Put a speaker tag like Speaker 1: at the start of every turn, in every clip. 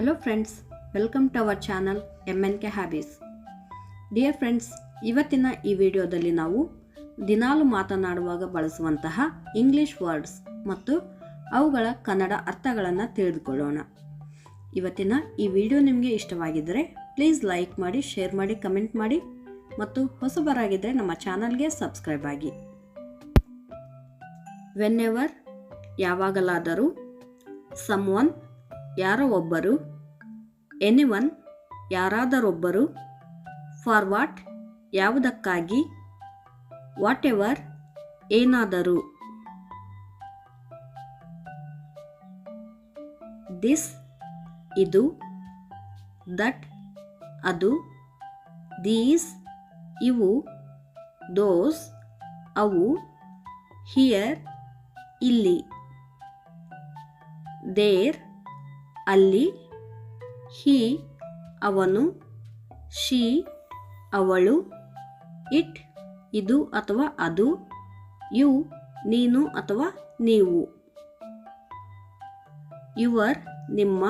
Speaker 1: Hello friends welcome to our channel M N K hobbies dear friends ಇವತ್ತಿನ ಈ ವಿಡಿಯೋದಲ್ಲಿ ನಾವು ದಿನಾಲು ಮಾತನಾಡುವಾಗ ಬಳಸುವಂತಹ ಇಂಗ್ಲಿಷ್ ವರ್ಡ್ಸ್ ಮತ್ತು ಅವುಗಳ ಕನ್ನಡ ಅರ್ಥಗಳನ್ನು ತಿಳಿದುಕೊಳ್ಳೋಣ. ಇವತ್ತಿನ ಈ ವಿಡಿಯೋ ನಿಮಗೆ ಇಷ್ಟವಾಗಿದ್ದರೆ ಪ್ಲೀಸ್ ಲೈಕ್ ಮಾಡಿ ಶೇರ್ ಮಾಡಿ ಕಮೆಂಟ್ ಮಾಡಿ ಮತ್ತು ಹೊಸಬರಾಗಿದ್ದರೆ ನಮ್ಮ ಚಾನಲ್ಗೆ ಸಬ್ಸ್ಕ್ರೈಬ್ ಆಗಿ. ವೆನ್ ಎವರ್ ಯಾವಾಗಲಾದರೂ ಸಮ್ವನ್ ಯಾರೋ ಒಬ್ಬರು ಎನಿವನ್ ಯಾರಾದರೊಬ್ಬರು? ಫಾರ್ ವಾಟ್ ಯಾವುದಕ್ಕಾಗಿ? ವಾಟ್ ಎವರ್ ಏನಾದರೂ? ದಿಸ್ ಇದು ದಟ್ ಅದು ದೀಸ್ ಇವು ದೋಸ್ ಅವು ಹಿಯರ್ ಇಲ್ಲಿ. ದೇರ್ ಅಲ್ಲಿ ಹಿ ಅವನು, ಶಿ ಅವಳು, ಇಟ್ ಇದು ಅಥವಾ ಅದು, ಯು ನೀನು ಅಥವಾ ನೀವು. ಯುವರ್ ನಿಮ್ಮ,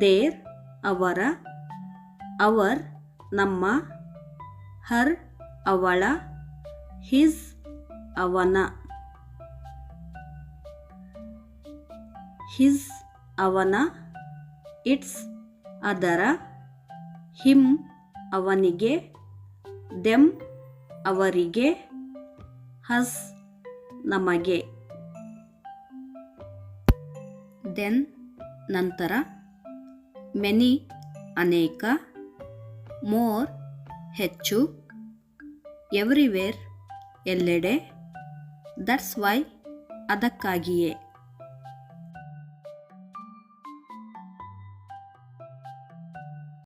Speaker 1: ದೇರ್ ಅವರ, ಅವರ್ ನಮ್ಮ, ಹರ್ ಅವಳ, ಹಿಸ್ ಅವನ. ಹಿಸ್ ಅವನ ಇಟ್ಸ್ ಅದರ ಹಿಮ್ ಅವನಿಗೆ ದೆಮ್ ಅವರಿಗೆ, ಹಸ್ ನಮಗೆ. ದೆನ್ ನಂತರ ಮೆನಿ ಅನೇಕ, ಮೋರ್ ಹೆಚ್ಚು, ಎವ್ರಿವೇರ್ ಎಲ್ಲೆಡೆ. ದಟ್ಸ್ ವೈ ಅದಕ್ಕಾಗಿಯೇ.